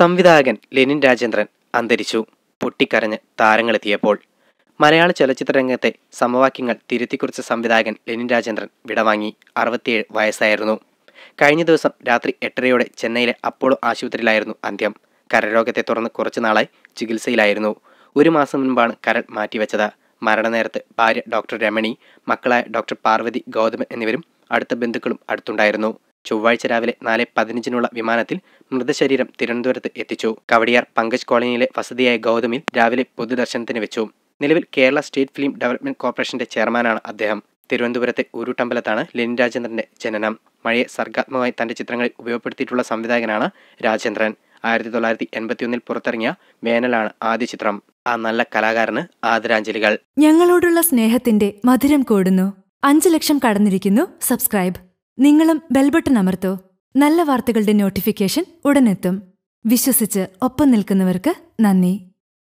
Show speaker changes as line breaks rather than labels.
സംവിധായകൻ ലെനിൻ രാജേന്ദ്രൻ അന്തരിച്ചു. പൊട്ടിക്കരഞ്ഞ് താരങ്ങളെത്തിയപ്പോൾ മലയാള ചലച്ചിത്ര രംഗത്തെ സമവാക്യങ്ങൾ തിരുത്തിക്കുറിച്ച സംവിധായകൻ ലെനിൻ രാജേന്ദ്രൻ വിടവാങ്ങി. അറുപത്തിയേഴ് വയസ്സായിരുന്നു. കഴിഞ്ഞ ദിവസം രാത്രി എട്ടരയോടെ ചെന്നൈയിലെ അപ്പോളോ ആശുപത്രിയിലായിരുന്നു അന്ത്യം. കരരോഗത്തെ തുടർന്ന് കുറച്ചു നാളായി ചികിത്സയിലായിരുന്നു. ഒരു മാസം മുൻപാണ് കരൾ മാറ്റിവെച്ചത്. മരണനേരത്ത് ഭാര്യ ഡോക്ടർ രമണി മക്കളായ ഡോക്ടർ പാർവതി ഗൗതമൻ എന്നിവരും അടുത്ത ബന്ധുക്കളും അടുത്തുണ്ടായിരുന്നു. ചൊവ്വാഴ്ച രാവിലെ നാല് പതിനഞ്ചിനുള്ള വിമാനത്തിൽ മൃതശരീരം തിരുവനന്തപുരത്ത് എത്തിച്ചു. കവടിയാർ പങ്കജ് കോളനിയിലെ വസതിയായ ഗൗതമിൽ രാവിലെ പൊതുദർശനത്തിന് വെച്ചു. നിലവിൽ കേരള സ്റ്റേറ്റ് ഫിലിം ഡെവലപ്മെന്റ് കോർപ്പറേഷന്റെ ചെയർമാനാണ് അദ്ദേഹം. തിരുവനന്തപുരത്തെ ഉരുട്ടമ്പലത്താണ് ലെനിൻ രാജേന്ദ്രന്റെ ജനനം. മഴയെ സർഗാത്മകമായി തന്റെ ചിത്രങ്ങളിൽ ഉപയോഗപ്പെടുത്തിയിട്ടുള്ള സംവിധായകനാണ് രാജേന്ദ്രൻ. ആയിരത്തി തൊള്ളായിരത്തി എൺപത്തിയൊന്നിൽ പുറത്തിറങ്ങിയ വേനലാണ് ആദ്യ ചിത്രം. ആ നല്ല കലാകാരന് ആദരാഞ്ജലികൾ.
ഞങ്ങളോടുള്ള സ്നേഹത്തിന്റെ മധുരം കൂടുന്നു. അഞ്ചു ലക്ഷം കടന്നിരിക്കുന്നു. സബ്സ്ക്രൈബ്. നിങ്ങളും ബെൽബട്ടൺ അമർത്തോ. നല്ല വാർത്തകളുടെ നോട്ടിഫിക്കേഷൻ ഉടനെത്തും. വിശ്വസിച്ച് ഒപ്പം നിൽക്കുന്നവർക്ക് നന്ദി.